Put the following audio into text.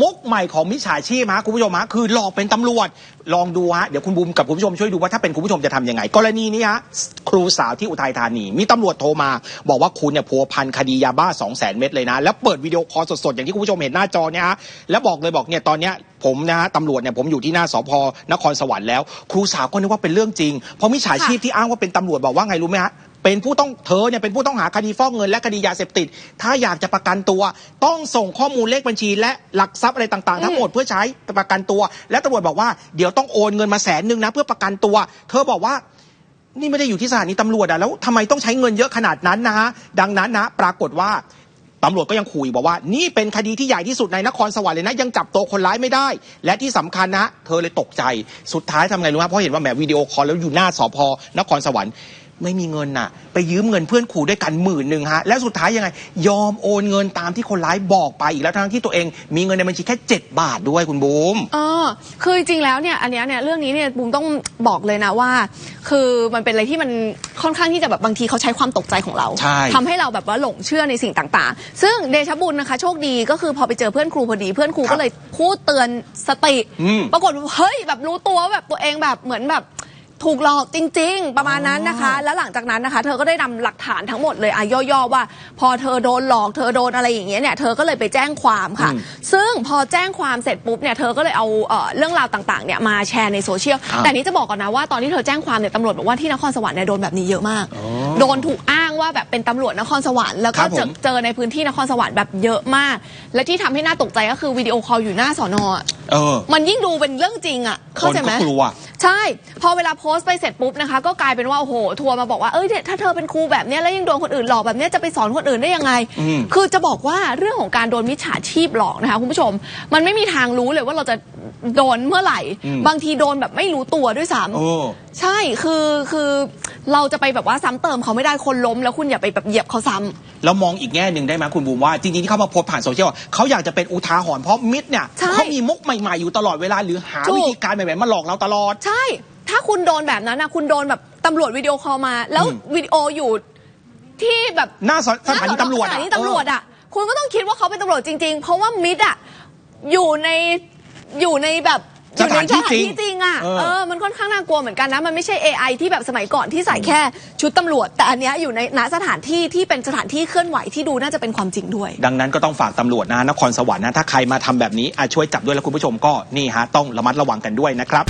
มุกใหม่ของมิจฉาชีพฮะคุณผู้ชมฮะคือหลอกเป็นตำรวจลองดูฮะเดี๋ยวคุณบูมกับคุณผู้ชมช่วยดูว่าถ้าเป็นคุณผู้ชมจะทำยังไง กรณีนี้ฮะครูสาวที่อุทัยธานี มีตำรวจโทรมา บอกว่าคุณเนี่ยพัวพันคดียาบ้า 2 0 0 0 0 0เม็ดเลยนะ แล้วเปิดวิดีโอคอลสดๆ อย่างที่คุณผู้ชมเห็นหน้าจอเนี่ยฮะแล้วบอกเลยบอกเนี่ยตอนเนี้ยผมนะฮะตำรวจเนี่ยผมอยู่ที่หน้าสพนครสวรรค์แล้ว ครูสาวก็นึกว่าเป็นเรื่องจริงเพราะมิจฉาชีพที่อ้างว่าเป็นตำรวจบอกว่าไงรู้ไหมฮะ เป็นผู้ต้องเธอเนี่ยเป็นผู้ต้องหาคดีฟอกเงินและคดียาเสพติด ถ้าอยากจะประกันตัว ต้องส่งข้อมูลเลขบัญชี และหลักทรัพย์อะไรต่างๆ ทั้งหมดเพื่อใช้ประกันตัว และตำรวจบอกว่าเดี๋ยวต้องโอนเงินมาแสนหนึ่งนะเพื่อประกันตัว เธอบอกว่านี่ไม่ได้อยู่ที่สถานีตำรวจอะแล้วทำไมต้องใช้เงินเยอะขนาดนั้นนะฮะดังนั้นนะ ปรากฏว่าตำรวจก็ยังคุยบอกว่า นี่เป็นคดีที่ใหญ่ที่สุดในนครสวรรค์เลยนะ ยังจับตัวคนร้ายไม่ได้ และที่สำคัญนะ เธอเลยตกใจสุดท้ายทำไงรู้ไหมเพราะเห็นว่าแหมวิดีโอคอลแล้วอยู่หน้าสพนครสวรรค์ ไม่มีเงินน่ะ ไปยืมเงินเพื่อนขู่ด้วยกันหมื่นหนึ่งฮะ แล้วสุดท้ายยังไง ยอมโอนเงินตามที่คนร้ายบอกไปอีกแล้วทั้งที่ตัวเอง มีเงินในบัญชีแค่ 7 บาทด้วยคุณบูมเออคือจริงๆแล้วเนี่ยอันเนี้ยเนี่ยเรื่องนี้เนี่ยบุมต้องบอกเลยนะว่า คือมันเป็นอะไรที่มันค่อนข้างที่จะแบบบางทีเขาใช้ความตกใจของเราใช่ทำให้เราแบบว่าหลงเชื่อในสิ่งต่างๆ ซึ่งเดชะบุญนะคะ โชคดีก็คือพอไปเจอเพื่อนครูพอดีเพื่อนครูครับก็เลยพูดเตือนสติอืมปรากฏว่าเฮ้ยแบบรู้ตัวว่าแบบตัวเองแบบเหมือนแบบ ถูกหลอกจริง ๆ ประมาณนั้นนะคะ แล้วหลังจากนั้นนะคะ เธอก็ได้นำหลักฐานทั้งหมดเลยอะย่อๆว่า พอเธอโดนหลอกเธอโดนอะไรอย่างเงี้ยเนี่ยเธอก็เลยไปแจ้งความค่ะอืมซึ่งพอแจ้งความเสร็จปุ๊บเนี่ยเธอก็เลยเอาเอ่อเรื่องราวต่างๆเนี่ยมาแชร์ในโซเชียลอ่าแต่นี้จะบอกก่อนนะว่าตอนที่เธอแจ้งความเนี่ยตำรวจบอกว่าที่นครสวรรค์เนี่ยโดนแบบนี้เยอะมาก โดนถูกอ้างว่าแบบเป็นตำรวจนครสวรรค์แล้วครัก็บผมเจอเจอในพื้นที่นครสวรรค์แบบเยอะมาก และที่ทำให้น่าตกใจก็คือวิดีโอคอลอยู่หน้าสอนอะเออมันยิ่งดูเป็นเรื่องจริงอะเข้าใจไหมคนก็กลัว ใช่ พอเวลาโพสต์ไปเสร็จปุ๊บนะคะ ก็กลายเป็นว่า โอ้โห ทัวร์มาบอกว่า เอ้ยเนี่ยถ้าเธอเป็นครูแบบเนี้ยแล้วยังโดนคนอื่นหลอกแบบเนี้ยจะไปสอนคนอื่นได้ยังไง อืม คือจะบอกว่าเรื่องของการโดนมิจฉาชีพหลอกนะคะคุณผู้ชม มันไม่มีทางรู้เลยว่าเราจะโดนเมื่อไหร่ อืม บางทีโดนแบบไม่รู้ตัวด้วยซ้โอ้ำใช่ คือ คือ เราจะไปแบบว่าซ้ำเติมเขาไม่ได้คนล้ม แล้วคุณอย่าไปแบบเหยียบเขาซ้ำ แล้วมองอีกแง่หนึ่งได้ไหมคุณบูมว่าจริงๆที่เขามาโพสต์ผ่านโซเชียลอะเขาอยากจะเป็นอุทาหรณ์เพราะมิตรเนี่ยใช่เขามีมุกใหม่ๆอยู่ตลอดเวลาหรือหาถูก วิธีการใหม่ๆมาหลอกเราตลอด ใช่ ถ้าคุณโดนแบบนั้นนะคุณโดนแบบตำรวจวิดีโอคอลมา แล้วอืม วิดีโออยู่ที่แบบหน้าสสถานีตำรวจสอะ ถานีตำรวจอะ คุณก็ต้องคิดว่าเขาเป็นตำรวจจริง ๆ เพราะว่ามิดอะอยู่ในอยู่ในแบบอยู่ใน สถานที่จริงจริงอะเออเออ มันค่อนข้างน่ากลัวเหมือนกันนะ มันไม่ใช่ AI ที่แบบสมัยก่อนที่ใส่แค่ชุดตำรวจ แต่อันเนี้ยอยู่ในณสถานที่ที่เป็นสถานที่เคลื่อนไหวที่ดูน่าจะเป็นความจริงด้วย ดังนั้นก็ต้องฝากตำรวจนะนครสวรรค์นะ ถ้าใครมาทำแบบนี้อะช่วยจับด้วยแล้วคุณผู้ชมก็นี่ฮะต้องระมัดระวังกันด้วยนะครับ